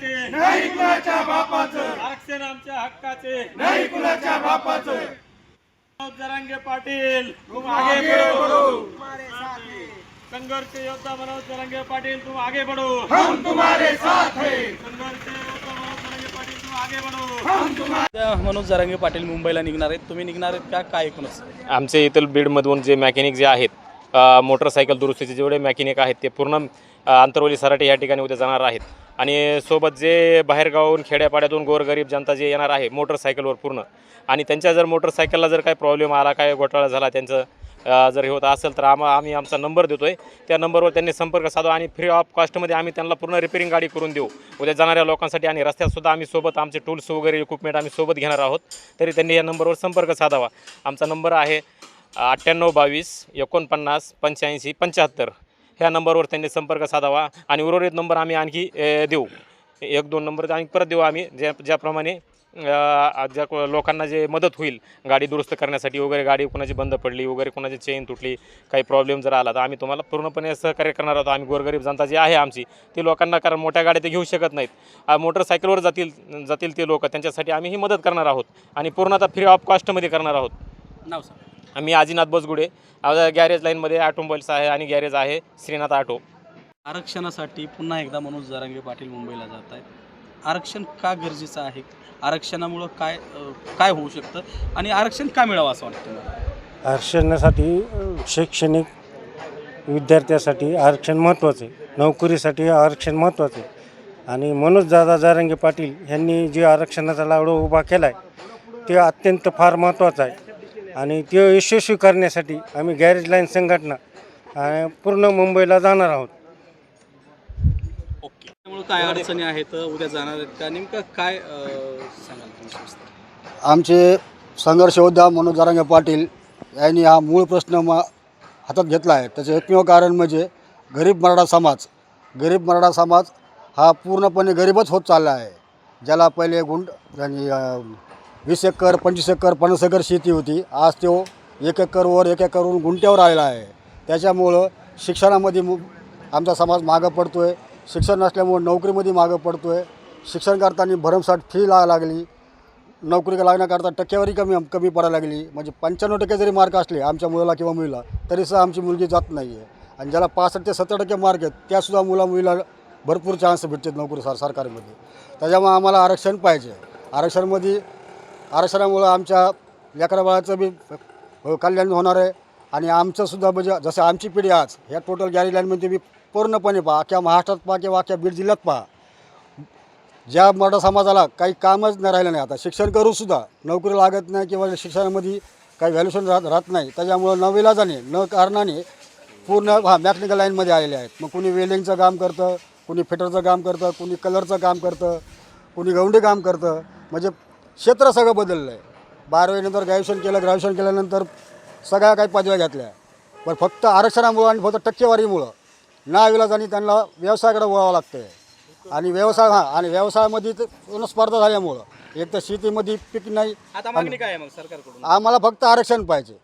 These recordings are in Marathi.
हक्काचे नाही कुणाच्या बापाचं. आरक्षण आमच्या हक्काचे. नाही कुणाच्या बापाचं. जरांगे पाटील. संघर्ष योद्धा मनोज जरांगे पाटील तुम आगे बढो. हम तुम्हारे साथ है। मनोज जरांगे पाटील मुंबईला निघणार आहेत. तुम्ही निघणार आहेत का? काय एकूणच आमचे इथं बीडमधून जे मॅकॅनिक जे आहेत मोटरसायकल दुरुस्तीचे जेवढे मॅकॅनिक आहेत ते पूर्ण अ, आंतरवली सराटे या ठिकाणी उद्या जाणार आहेत. आणि सोबत जे बाहेरगावून खेड्यापाड्यातून गोरगरीब जनता जे येणार आहे मोटरसायकलवर पूर्ण. आणि त्यांच्या जर मोटरसायकलला जर काही प्रॉब्लेम आला काय घोटाळा झाला त्यांचं जर हे होत असेल तर आम्हा आम्ही आमचा नंबर देतो आहे त्या नंबरवर त्यांनी संपर्क साधा आणि फ्री ऑफ कॉस्टमध्ये आम्ही त्यांना पूर्ण रिपेरिंग गाडी करून देऊ. उद्या जाणाऱ्या लोकांसाठी आणि रस्त्यातसुद्धा आम्ही सोबत आमचे टूल्स वगैरे इक्विपमेंट आम्ही सोबत घेणार आहोत. तरी त्यांनी या नंबरवर संपर्क साधावा. आमचा नंबर आहे अठ्ठ्याण्णव बावीस एकोणपन्नास पंच्याऐंशी पंच्याहत्तर. ह्या नंबरवर त्यांनी संपर्क साधावा आणि उर्वरित नंबर आम्ही आणखी देऊ. एक दोन नंबर आणि परत देऊ आम्ही ज्या ज्याप्रमाणे ज्या लोकांना जे मदत होईल गाडी दुरुस्त करण्यासाठी वगैरे गाडी कोणाची बंद पडली वगैरे कोणाची चेन तुटली काही प्रॉब्लेम जर आला तर आम्ही तुम्हाला पूर्णपणे सहकार्य करणार आहोत. आम्ही गोरगरीब जनता जी आहे आमची ती लोकांना कारण मोठ्या गाड्या ते घेऊ शकत नाहीत. मोटरसायकलवर जातील जातील ते लोक त्यांच्यासाठी आम्ही ही मदत करणार आहोत आणि पूर्ण आता फ्री ऑफ कॉस्टमध्ये करणार आहोत. नाव सर आम्ही आजीनाथ बसगुडे गॅरेज लाईनमध्ये ऑटोमोबाईल्स आहे आणि गॅरेज आहे श्रीनाथ ऑटो आरक्षणासाठी पुन्हा एकदा मनोज जरांगे पाटील मुंबईला जात आहेत. आरक्षण का गरजेचं आहे? आरक्षणामुळं काय काय होऊ शकतं? आणि आरक्षण का मिळावं असं वाटतं आरक्षणासाठी शैक्षणिक विद्यार्थ्यासाठी आरक्षण महत्त्वाचं आहे. नोकरीसाठी आरक्षण महत्त्वाचं आहे. आणि मनोज दादा जारंगे पाटील यांनी जे आरक्षणाचा लावडा उभा केला आहे ते अत्यंत फार महत्त्वाचं आहे. आणि ते यशस्वी करण्यासाठी आम्ही गॅरेज लाईन संघटना अ, पूर्ण मुंबईला जाणार आहोत. ओके. त्यामुळं काय अडचणी आहेत उद्या जाणार आहेत का? नेमकं काय अं, सांगाल तुम्ही सविस्तर? आमचे संघर्ष योद्धा मनोज जारांगे पाटील यांनी हा मूळ प्रश्न म हातात घेतला आहे. त्याचं एकमेव कारण म्हणजे गरीब मराठा समाज. गरीब मराठा समाज हा पूर्णपणे गरीबच होत चालला आहे. ज्याला पहिले गुंड आणि अं, वीस एकर पंचवीस एकर पन्नास एकर शेती होती. आज तो एक एकरवर एक एकरवरून गुंट्यावर आलेला आहे. त्याच्यामुळं शिक्षणामध्ये मु आमचा समाज मागं पडतो आहे शिक्षण नसल्यामुळं नोकरीमध्ये मागं पडतो आहे शिक्षण करताना भरमसाठ फी ला लागली. नोकरी लागण्याकरता टक्केवारी कमी कमी पडायला लागली. म्हणजे पंच्याण्णव टक्के जरी मार्क असले आमच्या मुलाला किंवा मुलीला तरीसुद्धा आमची मुलगी जात नाही आहे आणि ज्याला पासष्ट ते सत्तर टक्के मार्क आहेत त्यासुद्धा मुला मुलीला भरपूर चान्स भेटतात नोकरी सर सरकारमध्ये. त्याच्यामुळे आम्हाला आरक्षण पाहिजे. आरक्षणमध्ये आरक्षणामुळं आमच्या लेकराबाळाचं बी कल्याण होणार आहे. आणि आमचंसुद्धा म्हणजे जसं आमची पिढी आज ह्या टोटल गॅरी लाईनमध्ये बी पूर्णपणे पहा अख्ख्या महाराष्ट्रात पहा किंवा अख्ख्या बीड जिल्ह्यात पहा. ज्या मराठा समाजाला काही कामच नाही राहिलं नाही आता शिक्षण करूनसुद्धा नोकरी लागत नाही किंवा शिक्षणामध्ये काही व्हॅल्युशन राहत राहत नाही. त्याच्यामुळं नविलाजाने न कारणाने पूर्ण हा मॅकॅनिकल लाईनमध्ये आलेले आहेत. मग कुणी वेल्डिंगचं काम करतं कुणी फिटरचं काम करतं कुणी कलरचं काम करतं कुणी गवंडी काम करतं. म्हणजे क्षेत्र सगळं बदललं आहे बारावीनंतर ग्रॅज्युएशन केलं ग्रॅज्युएशन केल्यानंतर सगळ्या काही पदव्या घेतल्या. पण फक्त आरक्षणामुळं आणि फक्त टक्केवारीमुळं ना विलाजाने त्यांना व्यवसायाकडे वळावं लागतं आहे आणि व्यवसाय हां आणि व्यवसायामध्ये तर स्पर्धा झाल्यामुळं. एक तर शेतीमध्ये पीक नाही. आता मागणी काय आहे मग सरकारकडून? आम्हाला फक्त आरक्षण पाहिजे.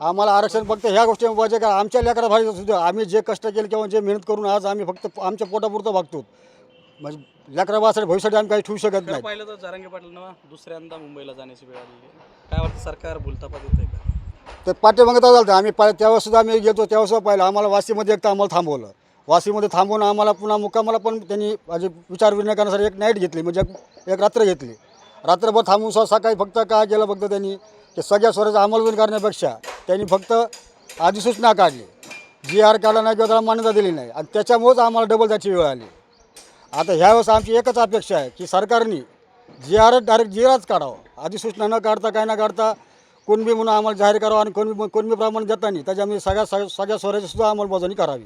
आम्हाला आरक्षण फक्त ह्या गोष्टी पाहिजे का? आमच्या लेकरा भाई सुद्धा आम्ही जे कष्ट केले किंवा जे मेहनत करून आज आम्ही फक्त आमच्या पोटापुरतं बघतो म्हणजे लेकरा बासाठी भविष्यासाठी आम्ही काही ठेवू शकत नाही. पाहिलं तर जरांगे पाटील दुसऱ्यांदा मुंबईला जाण्याची वेळ आहे. काय वाटतं सरकार भूलतापा देत आहे का? तर पाठीमागं तर झालं आम्ही पाय त्यावेळेस सुद्धा आम्ही गेलो त्यावेळेस सुद्धा पाहिलं. आम्हाला वाशीमध्ये एकदा आम्हाला थांबवलं. वाशीमध्ये थांबवून आम्हाला पुन्हा मुक्कामाला पण त्यांनी माझे विचार विनिमय करण्यासाठी एक नाईट घेतली म्हणजे एक- एक रात्र घेतली. रात्रभर थांबून सुद्धा सकाळी फक्त काय केलं फक्त त्यांनी? ते सगळ्या स्वराज्य अंमलबजावणी करण्यापेक्षा त्यांनी फक्त अधिसूचना काढली. जी आर काढला नाही किंवा त्याला मान्यता दिली नाही. आणि त्याच्यामुळेच आम्हाला डबल त्याची वेळ आली. आता ह्यावेळेस आमची एकच अपेक्षा आहे की सरकारने जी आर डायरेक्ट जी आरच काढावं. अधिसूचना न काढता काय न काढता कुणबी म्हणून आम्हाला जाहीर करावं आणि कोणबी कोणबी प्रमाण देताना त्याच्यामध्ये सगळ्या सगळ्या स्वराची सुद्धा अंमलबजावणी करावी.